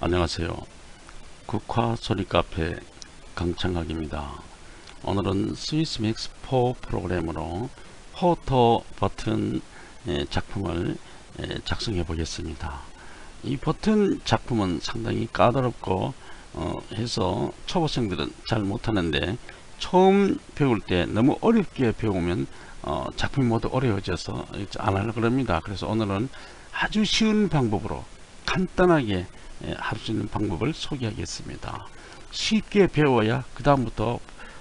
안녕하세요. 국화 소리 카페 강창학입니다. 오늘은 스위스 맥스 4 프로그램으로 포토 버튼 예, 작품을 예, 작성해 보겠습니다. 이 버튼 작품은 상당히 까다롭고 어, 해서 초보생들은 잘 못하는데 처음 배울 때 너무 어렵게 배우면 어, 작품이 모두 어려워져서 안 하려고 합니다. 그래서 오늘은 아주 쉬운 방법으로 간단하게 할 수 있는 방법을 소개하겠습니다. 쉽게 배워야 그 다음부터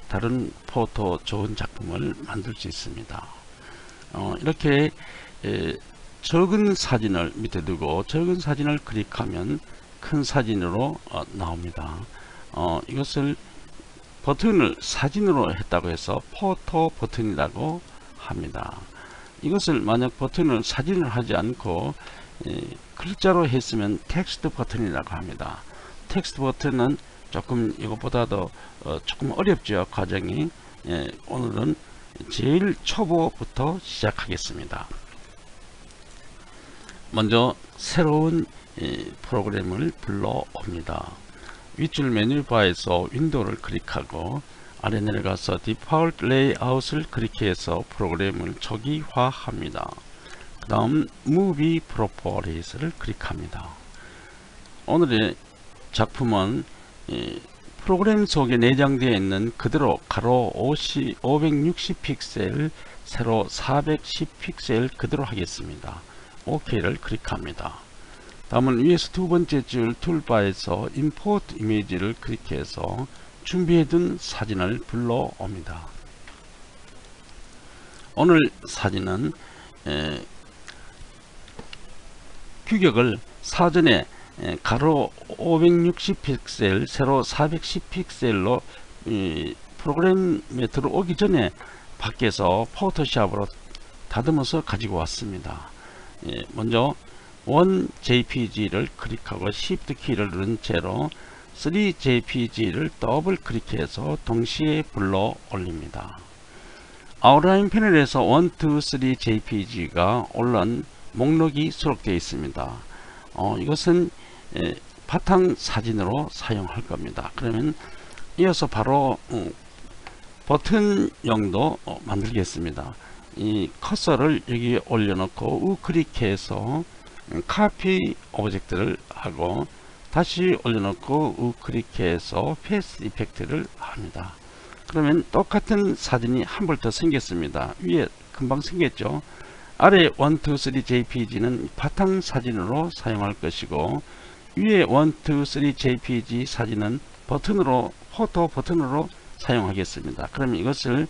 다른 포토 좋은 작품을 만들 수 있습니다. 어, 이렇게 에, 적은 사진을 밑에 두고 적은 사진을 클릭하면 큰 사진으로 어, 나옵니다. 어, 이것을 버튼을 사진으로 했다고 해서 포토 버튼이라고 합니다. 이것을 만약 버튼을 사진을 하지 않고 에, 글자로 했으면 텍스트 버튼이라고 합니다. 텍스트 버튼은 조금 이것보다도 어, 조금 어렵죠 과정이 예, 오늘은 제일 초보부터 시작하겠습니다. 먼저 새로운 예, 프로그램을 불러옵니다. 윗줄 메뉴바에서 윈도우를 클릭하고 아래 내려가서 디폴트 레이아웃을 클릭해서 프로그램을 초기화합니다. 그 다음 무비 프로퍼리스를 클릭합니다. 오늘의 작품은 프로그램 속에 내장되어 있는 그대로 가로 50, 560 픽셀 세로 410 픽셀 그대로 하겠습니다. OK를 클릭합니다. 다음은 위에서 두 번째 줄 툴바에서 임포트 이미지를 클릭해서 준비해둔 사진을 불러옵니다. 오늘 사진은 에, 규격을 사전에 가로 560 픽셀 세로 410 픽셀로 프로그램에 들어오기 전에 밖에서 포토샵으로 다듬어서 가지고 왔습니다. 예, 먼저 원 JPG를 클릭하고 Shift 키를 누른 채로 3JPG를 더블 클릭해서 동시에 불러 올립니다. 아웃라인 패널에서 1, 2, 3 JPG가 올라온 목록이 수록되어 있습니다. 어, 이것은 예, 바탕 사진으로 사용할 겁니다. 그러면 이어서 바로 어, 버튼용도 어, 만들겠습니다. 이 커서를 여기 올려놓고 우클릭해서 카피 오브젝트를 하고 다시 올려놓고 우클릭해서 페이스 이펙트를 합니다. 그러면 똑같은 사진이 한 번 더 생겼습니다. 위에 금방 생겼죠. 아래 1, 2, 3 JPG는 바탕 사진으로 사용할 것이고 위에 1, 2, 3 JPG 사진은 버튼으로 포토 버튼으로 사용하겠습니다. 그럼 이것을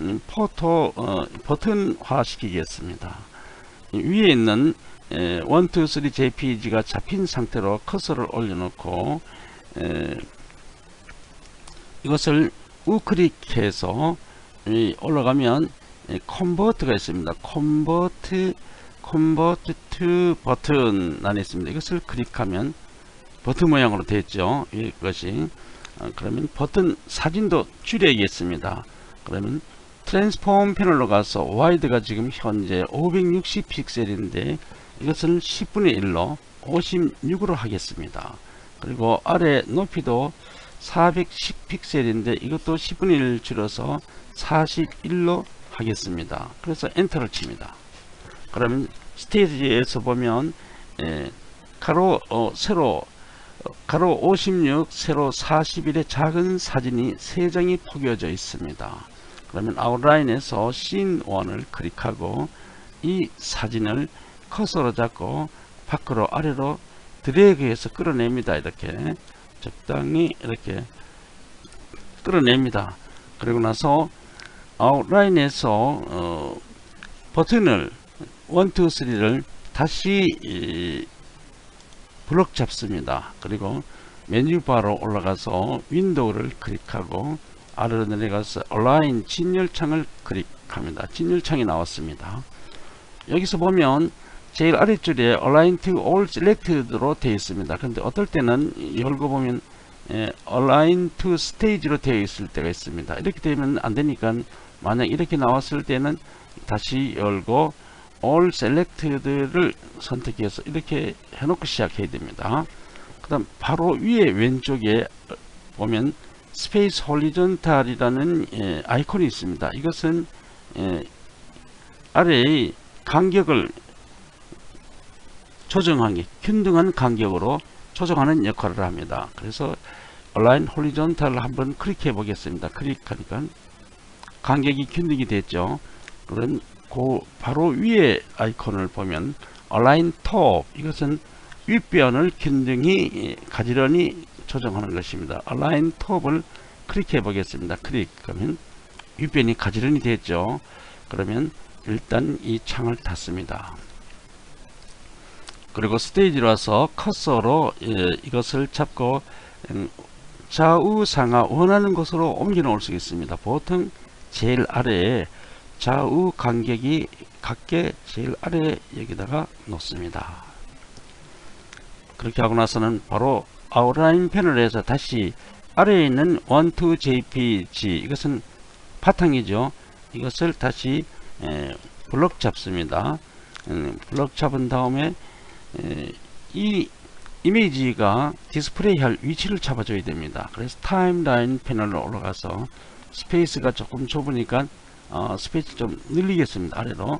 음, 포토 어, 버튼화 시키겠습니다. 위에 있는 에, 1, 2, 3 JPG가 잡힌 상태로 커서를 올려놓고 에, 이것을 우클릭해서 올라가면 컨버트가 있습니다. 컨버트 컨버트 투 버튼 안에 있습니다. 이것을 클릭하면 버튼 모양으로 되었죠. 이것이 어, 그러면 버튼 사진도 줄여야겠습니다. 그러면 트랜스폼 패널로 가서 와이드가 지금 현재 560 픽셀인데 이것을 10분의 1로 56으로 하겠습니다. 그리고 아래 높이도 410 픽셀인데 이것도 10분의 1 줄여서 41로 하겠습니다. 그래서 엔터를 칩니다. 그러면 스테이지에서 보면 에, 가로 어, 세로 어, 가로 56 세로 41의 작은 사진이 3장이 포개져 있습니다. 그러면 아웃라인에서 씬 1을 클릭하고 이 사진을 커서로 잡고 밖으로 아래로 드래그해서 끌어냅니다. 이렇게 적당히 이렇게 끌어냅니다. 그리고 나서 아웃라인에서 어, 버튼을 1, 2, 3를 다시 이, 블록 잡습니다. 그리고 메뉴바로 올라가서 윈도우를 클릭하고 아래로 내려가서 얼라인 진열창을 클릭합니다. 진열창이 나왔습니다. 여기서 보면 제일 아래줄에 Align to All Selected로 되어 있습니다. 근데 어떨 때는 열고 보면 예, Align to Stage로 되어 있을 때가 있습니다. 이렇게 되면 안 되니까 만약 이렇게 나왔을 때는 다시 열고 All Selected를 선택해서 이렇게 해놓고 시작해야 됩니다. 그 다음 바로 위에 왼쪽에 보면 스페이스 홀리전탈이라는 예, 아이콘이 있습니다. 이것은 예, 아래의 간격을 조정하기 균등한 간격으로 조정하는 역할을 합니다. 그래서 얼라인 홀리전탈을 한번 클릭해 보겠습니다. 클릭하니까 간격이 균등이 됐죠. 그럼 그 바로 위에 아이콘을 보면 얼라인 톱 이것은 윗변을 균등히 가지런히 조정하는 것입니다. 얼라인 톱을 클릭해 보겠습니다. 클릭하면 윗변이 가지런히 됐죠. 그러면 일단 이 창을 닫습니다. 그리고 스테이지로 와서 커서로 예, 이것을 잡고 음, 좌우 상하 원하는 곳으로 옮겨 놓을 수 있습니다. 보통 제일 아래에 좌우 간격이 같게 제일 아래 여기다가 놓습니다. 그렇게 하고 나서는 바로 아웃라인 패널에서 다시 아래에 있는 원투 JPG 이것은 바탕이죠. 이것을 다시 에, 블럭 잡습니다. 음, 블럭 잡은 다음에 에, 이 이미지가 디스플레이 할 위치를 잡아줘야 됩니다. 그래서 타임라인 패널로 올라가서 스페이스가 조금 좁으니까 어, 스페이스 좀 늘리겠습니다. 아래로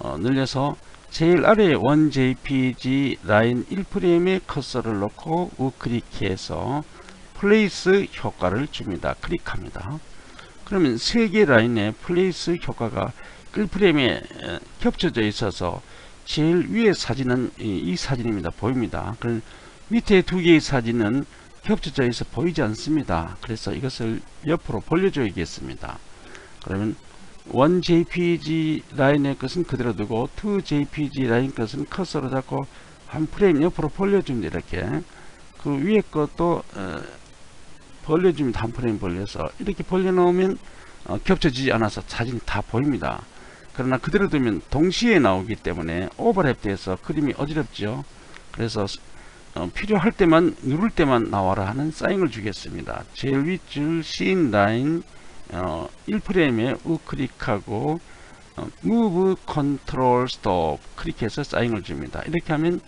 어, 늘려서 제일 아래에 원 JPG 라인 1프레임에 커서를 놓고 우클릭해서 플레이스 효과를 줍니다. 클릭합니다. 그러면 세 개 라인에 플레이스 효과가 1프레임에 겹쳐져 있어서 제일 위에 사진은 이, 이 사진입니다. 보입니다. 그럼 밑에 두 개의 사진은 겹쳐져 있어 보이지 않습니다. 그래서 이것을 옆으로 벌려줘야겠습니다. 그러면 원 JPG 라인의 것은 그대로 두고 2 JPG 라인 것은 커서로 잡고 한 프레임 옆으로 벌려줍니다. 이렇게 그 위에 것도 어, 벌려줍니다. 한 프레임 벌려서 이렇게 벌려놓으면 어, 겹쳐지지 않아서 사진이 다 보입니다. 그러나 그대로 두면 동시에 나오기 때문에 오버랩 돼서 그림이 어지럽죠. 그래서 어, 필요할 때만 누를 때만 나와라 하는 사인을 주겠습니다. 제일 윗줄 씬 라인 어, 1프레임에 우클릭하고 어, Move Control Stop 클릭해서 사인을 줍니다. 이렇게 하면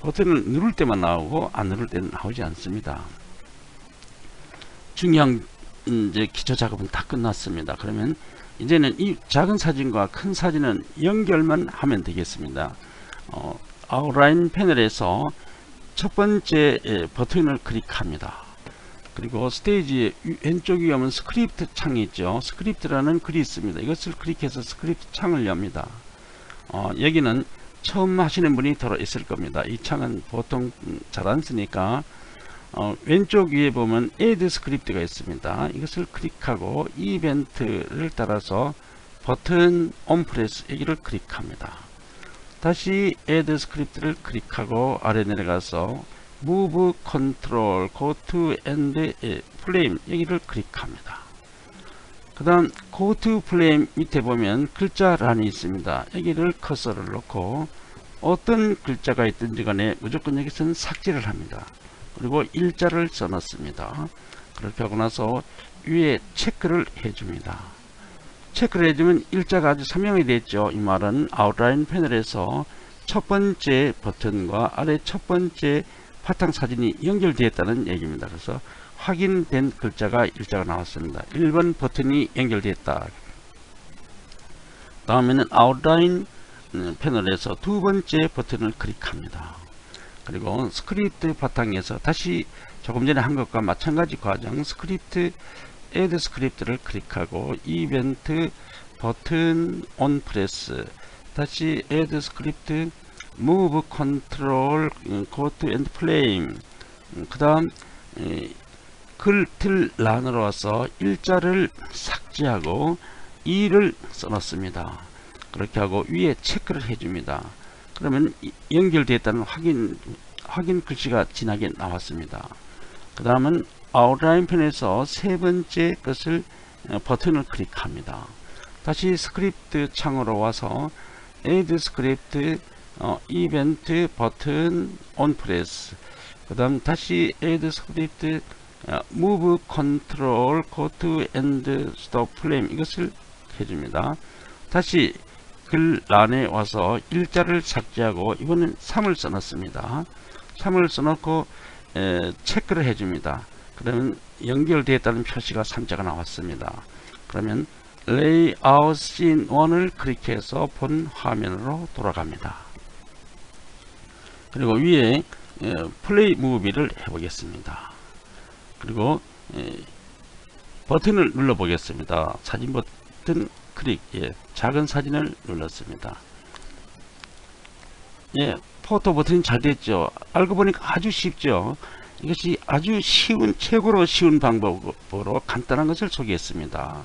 버튼을 누를 때만 나오고 안 누를 때는 나오지 않습니다. 중요한 음, 이제 기초 작업은 다 끝났습니다. 그러면 이제는 이 작은 사진과 큰 사진은 연결만 하면 되겠습니다. 어, 아웃라인 패널에서 첫 번째 예, 버튼을 클릭합니다. 그리고 스테이지 왼쪽 위에 오면 스크립트 창이 있죠. 스크립트라는 글이 있습니다. 이것을 클릭해서 스크립트 창을 엽니다. 어, 여기는 처음 하시는 분이 들어 있을 겁니다. 이 창은 보통 잘 안 쓰니까 어, 왼쪽 위에 보면 add 스크립트가 있습니다. 이것을 클릭하고 이벤트를 따라서 버튼 on 프레스 여기를 클릭합니다. 다시 add 스크립트를 클릭하고 아래 내려가서 move control go to end flame 여기를 클릭합니다. 그 다음 go to flame 밑에 보면 글자 란이 있습니다. 여기를 커서를 놓고 어떤 글자가 있든지 간에 무조건 여기서는 삭제를 합니다. 그리고 일자를 써놨습니다. 그렇게 하고 나서 위에 체크를 해줍니다. 체크를 해주면 일자가 아주 선명히 됐죠. 이 말은 아웃라인 패널에서 첫 번째 버튼과 아래 첫 번째 바탕 사진이 연결되었다는 얘기입니다. 그래서 확인된 글자가 일자가 나왔습니다. 1번 버튼이 연결되었다. 다음에는 아웃라인 음, 패널에서 두 번째 버튼을 클릭합니다. 그리고 스크립트 바탕에서 다시 조금 전에 한 것과 마찬가지 과정 스크립트 add 스크립트를 클릭하고 이벤트 버튼 on 프레스 다시 add 스크립트 move control go to end flame 그 다음 글틀 란으로 와서 일자를 삭제하고 2를 써놨습니다. 그렇게 하고 위에 체크를 해줍니다. 그러면 연결되었다는 확인 확인 글씨가 진하게 나왔습니다. 그 다음은 아웃라인 편에서 세 번째 것을 어, 버튼을 클릭합니다. 다시 스크립트 창으로 와서 add 스크립트 어, 이벤트 버튼 on 프레스 그 다음 다시 add 스크립트 어, move control go to end stop flame 이것을 해줍니다. 다시 글란에 와서 일자를 삭제하고 이번엔 3을 써놨습니다. 3을 써놓고 에, 체크를 해줍니다. 그러면 연결되었다는 표시가 상자가 나왔습니다. 그러면 레이아웃 씬 1을 클릭해서 본 화면으로 돌아갑니다. 그리고 위에 에, 플레이 무비를 해보겠습니다. 그리고 에, 버튼을 눌러 보겠습니다. 사진 버튼 클릭 예, 작은 사진을 눌렀습니다. 예, 포토 버튼이 잘 됐죠. 알고 보니까 아주 쉽죠. 이것이 아주 쉬운 최고로 쉬운 방법으로 간단한 것을 소개했습니다.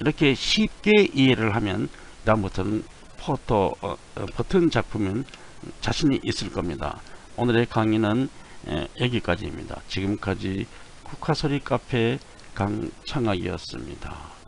이렇게 쉽게 이해를 하면 다음부터는 포토 어, 어, 버튼 작품은 자신이 있을 겁니다. 오늘의 강의는 에, 여기까지입니다. 지금까지 국화소리 카페 강창학이었습니다.